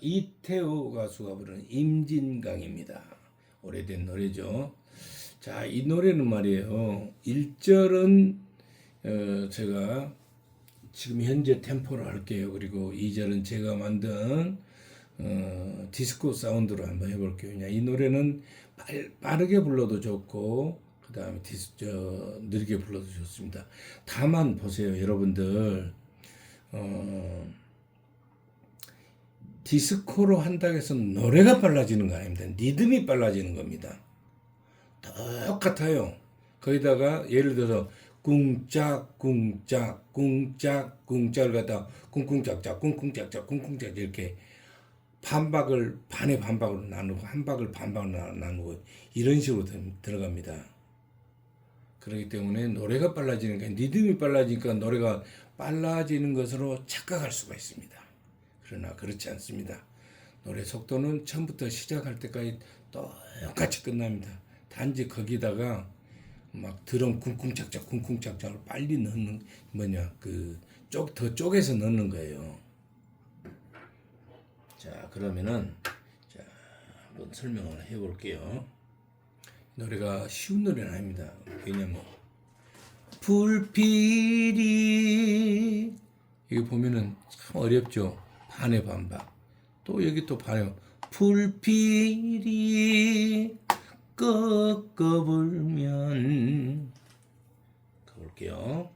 김태우 가수가 부르는 임진강입니다. 오래된 노래죠. 자, 이 노래는 말이에요. 1절은 어, 제가 지금 현재 템포로 할게요. 그리고 2절은 제가 만든 어, 디스코 사운드로 한번 해볼게요. 이 노래는 빨, 빠르게 불러도 좋고 그 다음에 디스 저 느리게 불러도 좋습니다. 다만 보세요, 여러분들. 어, 디스코로 한다고 해서 노래가 빨라지는 거 아닙니다. 리듬이 빨라지는 겁니다. 똑같아요. 거기다가 예를 들어서 꿍짝 꿍짝 꿍짝 꿍짝을 갖다 꿍꿍짝짝 꿍꿍짝짝 꿍꿍짝 이렇게 반박을 반의 반박으로 나누고 한 박을 반박으로 나- 나누고 이런 식으로 들- 들어갑니다. 그렇기 때문에 노래가 빨라지니까 리듬이 빨라지니까 노래가 빨라지는 것으로 착각할 수가 있습니다. 그러나 그렇지 않습니다. 노래 속도는 처음부터 시작할 때까지 똑같이 끝납니다. 단지 거기다가 막 드럼 쿵쿵짝짝 쿵쿵짝짝을 빨리 넣는 뭐냐 그쪽더 쪼개서 넣는 거예요. 자 그러면은 자 한번 설명을 해볼게요. 노래가 쉬운 노래는 아닙니다. 왜냐면 불필이 여기 보면은 참 어렵죠. 반의 반박. 또 여기 또 반의 불필이 꺾어 불면 가볼게요.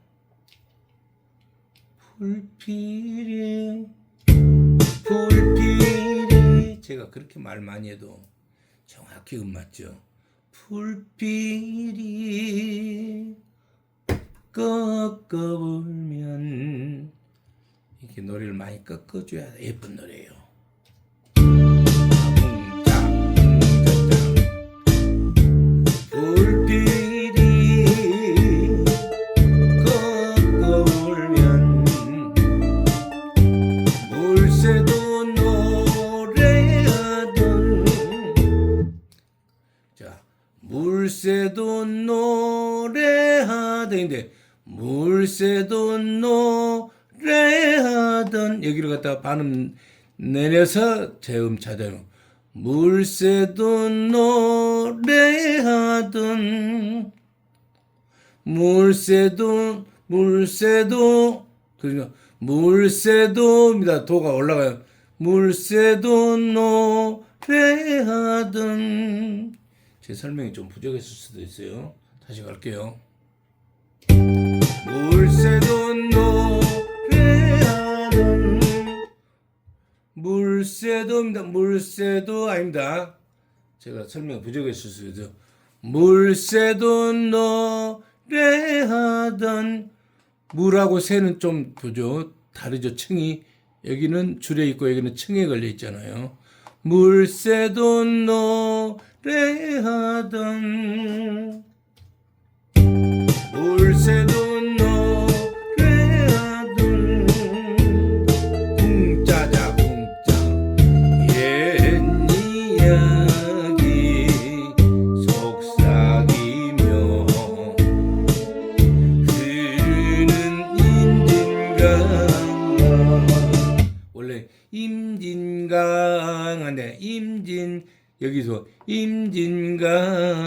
불필이 불필이 제가 그렇게 말 많이 해도 정확히 음 맞죠. 불필이 꺾어 불면 이렇게 노래를 많이 꺾어줘야 예쁜 노래예요. 물새도 노래하던 자 물새도 노래하던인데 물새도 노 래하던 여기를 갖다가 반음 내려서 제음 찾아요. 물새도 노래하던 물새도 물새도 그러니까 물새도입니다. 도가 올라가요. 물새도 노래하던 제 설명이 좀 부족했을 수도 있어요. 다시 갈게요. 물새도 노 물새도입니다. 물새도 아닙니다. 제가 설명 부족했을 수도 있어요. 물새도 노래하던 물하고 새는 좀 보죠. 다르죠. 층이 여기는 줄에 있고 여기는 층에 걸려 있잖아요. 물새도 노래하던 물새도 여기서 임진강아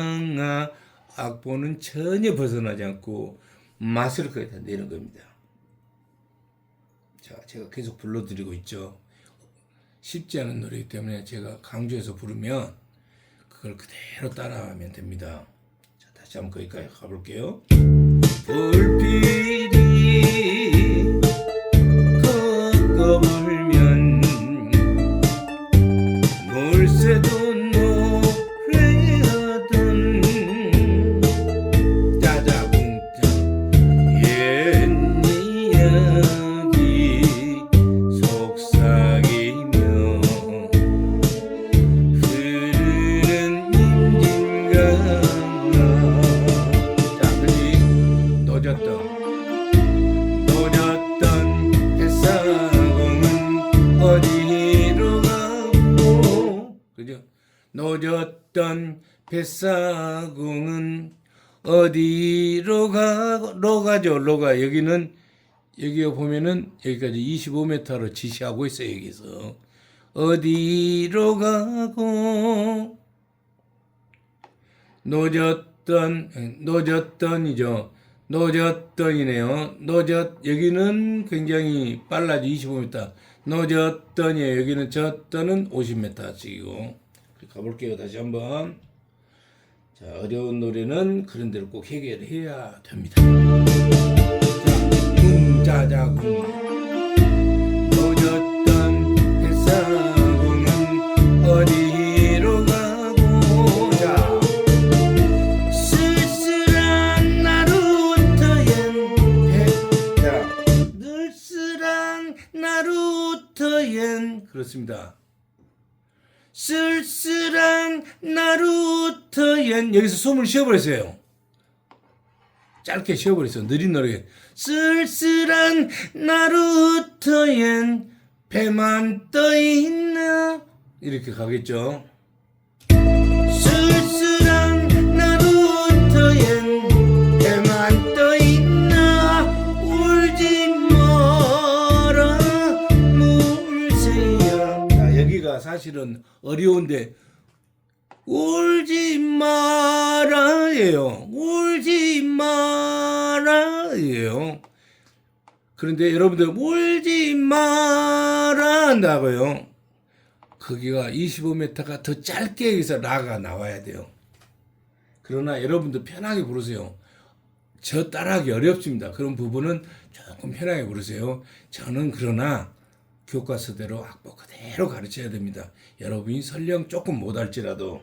악보는 전혀 벗어나지 않고 맛을 거기다 내는 겁니다. 자, 제가 계속 불러드리고 있죠. 쉽지 않은 노래이기 때문에 제가 강조해서 부르면 그걸 그대로 따라하면 됩니다. 자, 다시 한번 거기까지 가볼게요. 불필이 꺾어 불면 물새도 노졌던 뱃사공은 어디로 가고 로가죠 로가 여기는 여기 보면은 여기까지 25m로 지시하고 있어요 여기서 어디로 가고 노졌던 노졌던이죠. 노졌던이네요. 노졌 여기는 굉장히 빨라져 25m. 노졌던이에요. 여기는 졌던은 50m씩이고 가볼게요. 다시 한번. 자 어려운 노래는 그런 대로 꼭 해결해야 됩니다. 자, 쓸쓸한 나루터엔 그렇습니다. 쓸쓸한 나루터엔 여기서 숨을 쉬어버렸어요. 짧게 쉬어버렸어. 느린 노래. 쓸쓸한 나루터엔 배만 떠 있나 이렇게 가겠죠. 쓸쓸한 나루터엔 배만 떠 있나 울지 마라 물새야 자, 여기가 사실은 어려운데 울지 마라예요. 울지 마라예요. 그런데 여러분들 울지 마라 한다고요. 거기가 25m가 더 짧게 여기서 라가 나와야 돼요. 그러나 여러분들 편하게 부르세요. 저 따라하기 어렵습니다. 그런 부분은 조금 편하게 부르세요. 저는 그러나 교과서대로 악보 그대로 가르쳐야 됩니다. 여러분이 설령 조금 못할지라도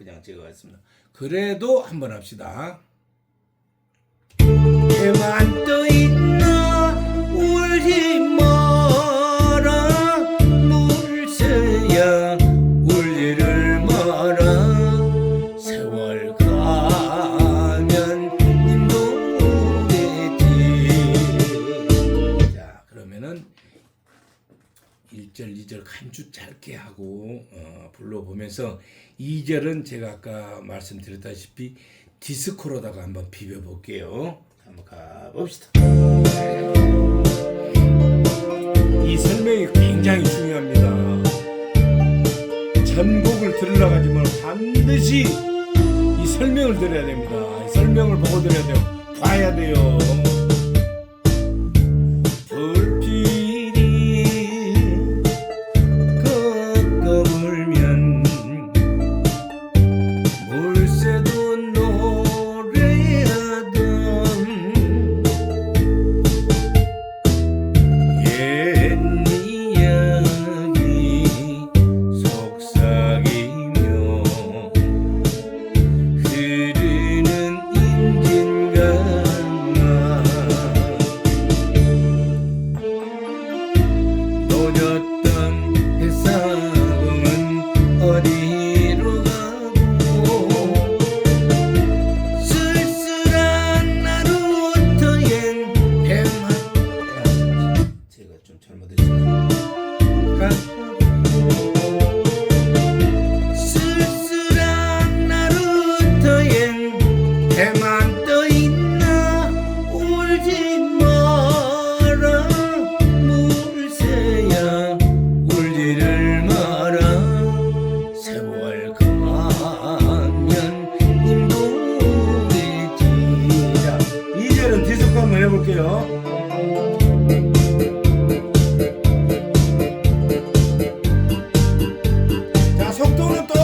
그냥 찍어봤습니다. 그래도 한번 합시다. 배만 떠 있나? 울지 1절, 2절 간주 짧게 하고 어, 불러보면서 2절은 제가 아까 말씀드렸다시피 디스코로다가 한번 비벼볼게요. 한번 가봅시다. 이 설명이 굉장히 중요합니다. 전곡을 들으러 가지만 반드시 이 설명을 들어야 됩니다. 이 설명을 보고 들어야 돼요.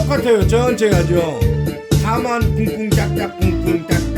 똑같아요. 천천히 하죠. 다만 쿵쿵 짝짝 쿵쿵 짝짝.